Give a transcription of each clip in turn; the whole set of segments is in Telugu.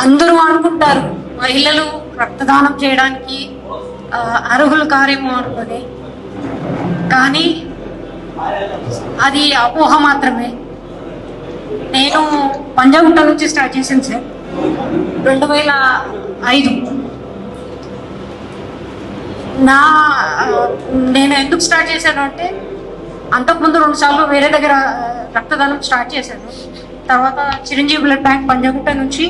అందరూ అనుకుంటారు మహిళలు రక్తదానం చేయడానికి అర్హులు కారేమో అనుకొని. కానీ అది అపోహ మాత్రమే. నేను పంజాగుట్ట నుంచి స్టార్ట్ చేశాను సార్. రెండు వేల ఐదు. నా నేను ఎందుకు స్టార్ట్ చేశాను అంటే అంతకుముందు రెండు సార్లు వేరే దగ్గర రక్తదానం స్టార్ట్ చేశాను. తర్వాత చిరంజీవి బ్లడ్ బ్యాంక్ పంజాగుట్ట నుంచి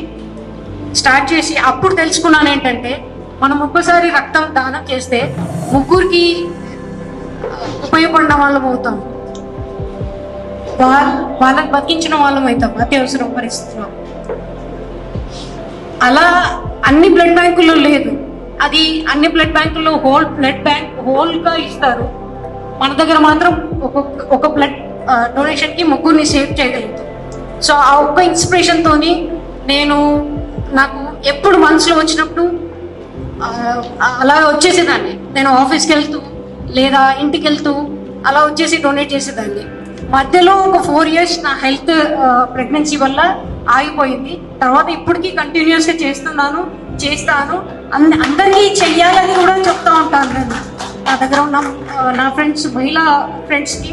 స్టార్ట్ చేసి అప్పుడు తెలుసుకున్నాను ఏంటంటే మనం ఒక్కసారి రక్తం దానం చేస్తే ముగ్గురికి ఉపయోగపడిన వాళ్ళం అవుతాం. వాళ్ళ వాళ్ళని బతికించిన వాళ్ళం అవుతాం. అత్యవసరం పరిస్థితిలో. అలా అన్ని బ్లడ్ బ్యాంకుల్లో లేదు. అది అన్ని బ్లడ్ బ్యాంకుల్లో హోల్ బ్లడ్ బ్యాంక్ హోల్గా ఇస్తారు. మన దగ్గర మాత్రం ఒక్కొక్క ఒక బ్లడ్ డొనేషన్కి ముగ్గురిని సేవ్ చేయగలుగుతాం. సో ఆ ఒక్క ఇన్స్పిరేషన్తోని నేను నాకు ఎప్పుడు మనసులో వచ్చినప్పుడు అలా వచ్చేసేదాన్ని. నేను ఆఫీస్కి వెళ్తూ లేదా ఇంటికి వెళ్తూ అలా వచ్చేసి డొనేట్ చేసేదాన్ని. మధ్యలో ఒక ఫోర్ ఇయర్స్ నా హెల్త్ ప్రెగ్నెన్సీ వల్ల ఆగిపోయింది. తర్వాత ఇప్పటికీ కంటిన్యూస్గా చేస్తున్నాను చేస్తాను. అంద అందరికీ చెయ్యాలని కూడా చెప్తా ఉంటాను నేను. నా దగ్గర ఉన్న నా ఫ్రెండ్స్ మహిళా ఫ్రెండ్స్కి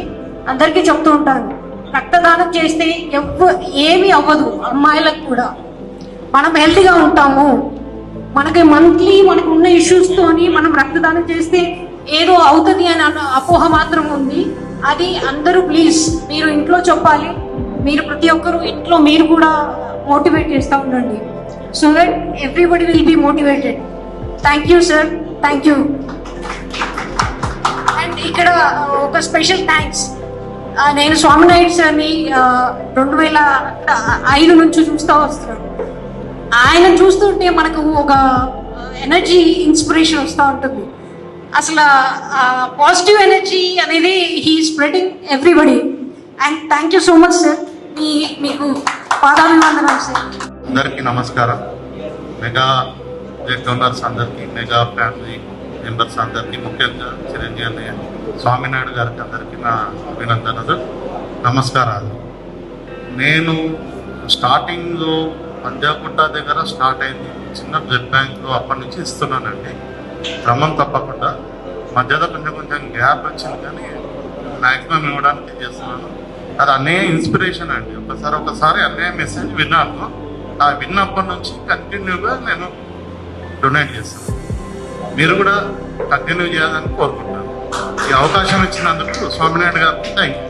అందరికీ చెప్తూ ఉంటాను. రక్తదానం చేస్తే ఎవ్వ ఏమీ అవ్వదు అమ్మాయిలకు కూడా. మనం హెల్తీగా ఉంటాము. మనకి మంత్లీ మనకు ఉన్న ఇష్యూస్తోని తోని మనం రక్తదానం చేస్తే ఏదో అవుతుంది అని అన్న అపోహ మాత్రం ఉంది. అది అందరూ ప్లీజ్ మీరు ఇంట్లో చెప్పాలి. మీరు ప్రతి ఒక్కరు ఇంట్లో మీరు కూడా మోటివేట్ చేస్తూ ఉండండి. So that everybody will be motivated thank you sir thank you and ఇక్కడ uh, ఒక స్పెషల్ థ్యాంక్స్ uh, నేను స్వామినాయుడు సార్ని uh, రెండు వేల ఐదు నుంచి చూస్తూ వస్తున్నాను. ఆయన చూస్తుంటే మనకు ఒక ఎనర్జీ ఇన్స్పిరేషన్ వస్తూ ఉంటుంది. అసలు పాజిటివ్ ఎనర్జీ అనేది he spreading everybody and thank you so much sir మీ మీకు పాదాభివందనాలు సార్ అందరికీ నమస్కారం. మెగా డోనర్స్ అందరికీ మెగా ఫ్యామిలీ మెంబర్స్ అందరికీ ముఖ్యంగా చిరంజీవి అన్నయ్య స్వామినాయుడు గారికి అందరికీ నా అభినందనలు నమస్కారాలు. నేను స్టార్టింగ్లో పంజాగుట్ట దగ్గర స్టార్ట్ అయింది. చిన్న బ్లడ్ బ్యాంక్ అప్పటి నుంచి ఇస్తున్నానండి. క్రమం తప్పకుండా మధ్యలో కొంచెం కొంచెం గ్యాప్ వచ్చింది కానీ మ్యాక్సిమం ఇవ్వడానికి చేస్తున్నాను. అది అన్నయ్య ఇన్స్పిరేషన్ అండి. ఒకసారి ఒకసారి అన్నయ్య మెసేజ్ విన్నాను. ఆ విన్నప్పటి నుంచి కంటిన్యూగా నేను డొనేట్ చేస్తాను. మీరు కూడా కంటిన్యూ చేయాలని కోరుకుంటాను ఈ అవకాశం ఇచ్చినందుకు స్వామినాయుడు గారు థ్యాంక్ యూ